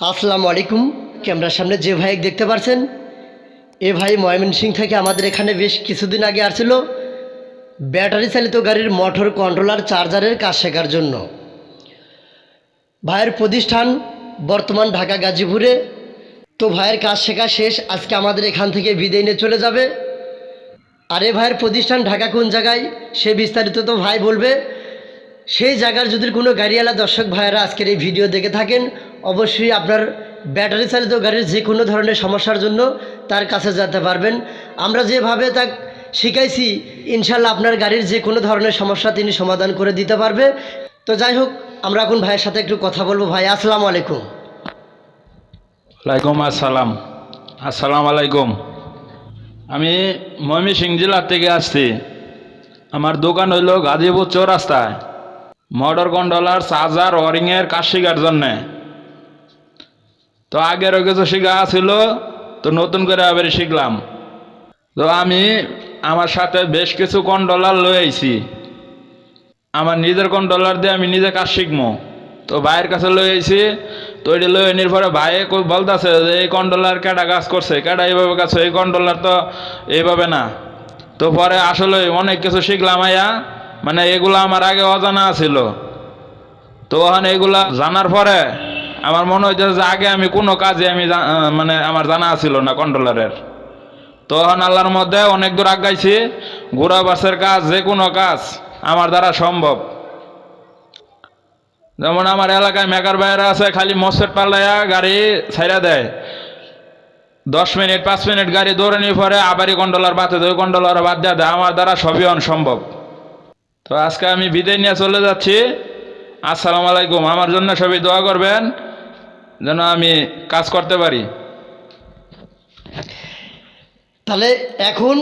আসসালামু আলাইকুম। ক্যামেরার সামনে যে ভাই দেখতে পাচ্ছেন এ ভাই ময়মনসিং থেকে আমাদের এখানে বেশ কিছুদিন আগে আসছিল ব্যাটারি চালিত গাড়ির মোটর কন্ট্রোলার চার্জারের কাজ শেখার জন্য। ভাইয়ের প্রতিষ্ঠান বর্তমান ঢাকা গাজীপুরে। তো ভাইয়ের কাজ শেখা শেষ, আজকে আমাদের এখান থেকে বিদায় নিয়ে চলে যাবে। আর এ ভাইয়ের প্রতিষ্ঠান ঢাকা কোন জায়গায়, সে বিস্তারিত তো ভাই বলবে। সেই জায়গার যদি কোনো গাড়িওয়ালা দর্শক ভাইয়েরা আজকের এই ভিডিও দেখে থাকেন, অবশ্যই আপনার ব্যাটারি চালিত গাড়ির যে কোনো ধরনের সমস্যার জন্য তার কাছে যেতে পারবেন। আমরা যেভাবে তা শিখাইছি ইনশাল্লাহ আপনার গাড়ির যে কোনো ধরনের সমস্যা তিনি সমাধান করে দিতে পারবে। তো যাই হোক, আমরা এখন ভাইয়ের সাথে একটু কথা বলব। ভাই, আসসালামু আলাইকুম। ওয়ালাইকুম আসসালাম। আসসালাম আলাইকুম। আমি ময়মনসিং জেলার থেকে আসছি। আমার দোকান হইল গাজীপুর চৌরাস্তায়। মোটর কন্ট্রোলার চার্জার ওয়ারিংয়ের কাজ শেখার জন্যে। তো আগেরও কিছু শেখা ছিল, তো নতুন করে আবার শিখলাম। তো আমি আমার সাথে বেশ কিছু কন্ট্রোলার লয়ে আইছি। আমার নিজের কন্ট্রোলার দিয়ে আমি নিজে কাজ শিখব তো ভাইয়ের কাছে লয়ে আইছি, তো এটা লয়ে আনির পরে ভাই বলতেছে যে এই কন্ট্রোলার কেটা কাজ করছে কেটা এইভাবে কাজ এই কন্ট্রোলার তো এইভাবে না। তো পরে আসলে অনেক কিছু শিখলাম আয়া। মানে এগুলো আমার আগে অজানা ছিল তো ওখানে এগুলা জানার পরে আমার মনে হচ্ছে যে আগে আমি কোনো কাজে আমি মানে আমার জানা ছিল না কন্ট্রোলারের তো এখন আল্লাহর মধ্যে অনেক দূর আগাইছি ঘোরা বাসের কাজ, যে কোনো কাজ আমার দ্বারা সম্ভব। যেমন আমার এলাকায় মেকার বাইরে আছে, খালি মসজিদ পাল্লাইয়া গাড়ি ছাইরা দেয়। দশ মিনিট, পাঁচ মিনিট গাড়ি দৌড়ে নিয়ে পরে আবারই কন্ট্রোলার বাতে দেয় কন্ট্রোলার বাদ দেয় আমার দ্বারা সবই সম্ভব। তো আজকে আমি বিদায় নিয়ে চলে যাচ্ছি। আসসালামু আলাইকুম। আমার জন্য সবই দোয়া করবেন যেন আমি কাজ করতে পারি। তাহলে এখন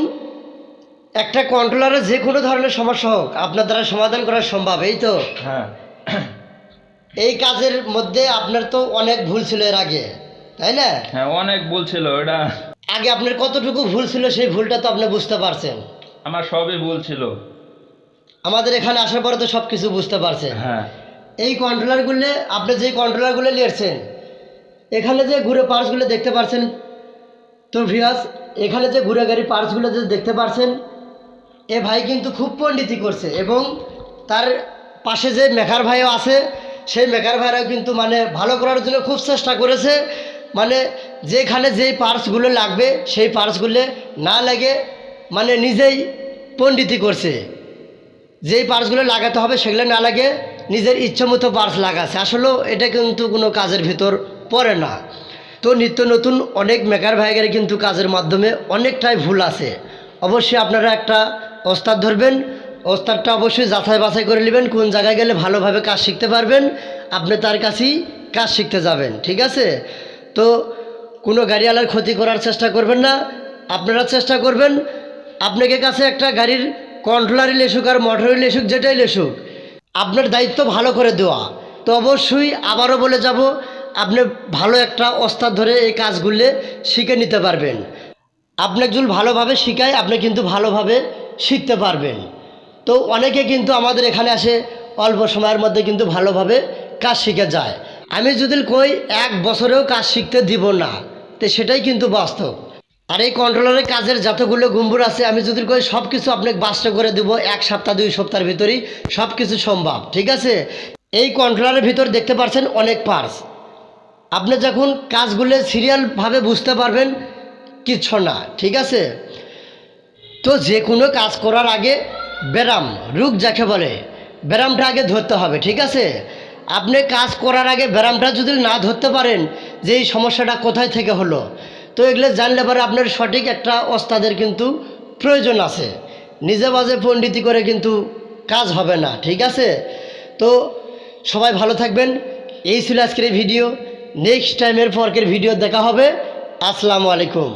একটা কন্ট্রোলারের যে কোনো ধরনের সমস্যা হোক আপনার দ্বারা সমাধান করা সম্ভব এই তো? হ্যাঁ। এই কাজের মধ্যে আপনার তো অনেক ভুল ছিল এর আগে তাই না? হ্যাঁ অনেক বলছিল এটা আগে আপনার কতটুকু ভুল ছিল সেই ভুলটা তো আপনি বুঝতে পারছেন। আমার সবই ভুল ছিল। আমাদের এখানে আসার পরে তো সব কিছু বুঝতে পারছেন হ্যাঁ। এই কন্ট্রোলারগুলো আপনি যে কন্ট্রোলারগুলো নিয়েছেন এখানে যে ঘুরে পার্টসগুলো দেখতে পাচ্ছেন তো ভিয়াস এখানে যে ঘুরে গাড়ি পার্টসগুলো যে দেখতে পাচ্ছেন এ ভাই কিন্তু খুব পণ্ডিতি করছে এবং তার পাশে যে মেকার ভাইও আছে সেই মেকার ভাইরাও কিন্তু মানে ভালো করার জন্য খুব চেষ্টা করেছে। মানে যেখানে যেই পার্টসগুলো লাগবে সেই পার্টসগুলো না লাগে মানে নিজেই পণ্ডিতি করছে। যেই পার্সগুলো লাগাতে হবে, সেগুলো না লাগে নিজের ইচ্ছে মতো পার্টস লাগাচ্ছে। আসলেও এটা কিন্তু কোনো কাজের ভিতর পড়ে না। তো নিত্য নতুন অনেক মেকার ভাইগের কিন্তু কাজের মাধ্যমে অনেকটাই ভুল আছে। অবশ্যই আপনারা একটা ওস্তাদ ধরবেন, ওস্তাদটা অবশ্যই যাচাই বাছাই করে নেবেন, কোন জায়গায় গেলে ভালোভাবে কাজ শিখতে পারবেন, আপনি তার কাছেই কাজ শিখতে যাবেন, ঠিক আছে? তো কোনো গাড়িওয়ালার ক্ষতি করার চেষ্টা করবেন না, আপনারা চেষ্টা করবেন, আপনাকে কাছে একটা গাড়ির কন্ট্রোলারই লেসুক আর মোটরই লেসুক যেটাই লেসুক আপনার দায়িত্ব ভালো করে দেওয়া। তো অবশ্যই আবারও বলে যাব, আপনি ভালো একটা ওস্তাদ ধরে এই কাজগুলো শিখে নিতে পারবেন। আপনাকে যদি ভালোভাবে শিখায়, আপনি কিন্তু ভালোভাবে শিখতে পারবেন। তো অনেকে কিন্তু আমাদের এখানে আসে, অল্প সময়ের মধ্যে কিন্তু ভালোভাবে কাজ শিখে যায়। আমি যদি কই, এক বছরেও কাজ শিখতে দিব না, তো সেটাই কিন্তু বাস্তব। আর এই কন্ট্রোলারের কাজের যতগুলো গুম্বুর আছে, আমি যদি কই সব কিছু আপনাকে বাস্তব করে দেবো এক সপ্তাহ, দুই সপ্তাহের ভিতরেই সব কিছু সম্ভব, ঠিক আছে? এই কন্ট্রোলারের ভিতর দেখতে পাচ্ছেন অনেক পার্স আপনি যখন কাজগুলো সিরিয়ালভাবে বুঝতে পারবেন, কিচ্ছু না, ঠিক আছে? তো যে কোনো কাজ করার আগে ব্যারাম রুগ যাকে বলে, ব্যায়ামটা আগে ধরতে হবে, ঠিক আছে? আপনি কাজ করার আগে ব্যায়ামটা যদি না ধরতে পারেন, যে এই সমস্যাটা কোথায় থেকে হলো? তো এগুলো জানলে পরে আপনার সঠিক একটা অস্তাদের কিন্তু প্রয়োজন আছে। নিজে বাজে পণ্ডিতি করে কিন্তু কাজ হবে না, ঠিক আছে? তো সবাই ভালো থাকবেন। এই ছিল আজকের ভিডিও। নেক্সট টাইমের পরকের ভিডিও দেখা হবে। আসসালামু আলাইকুম।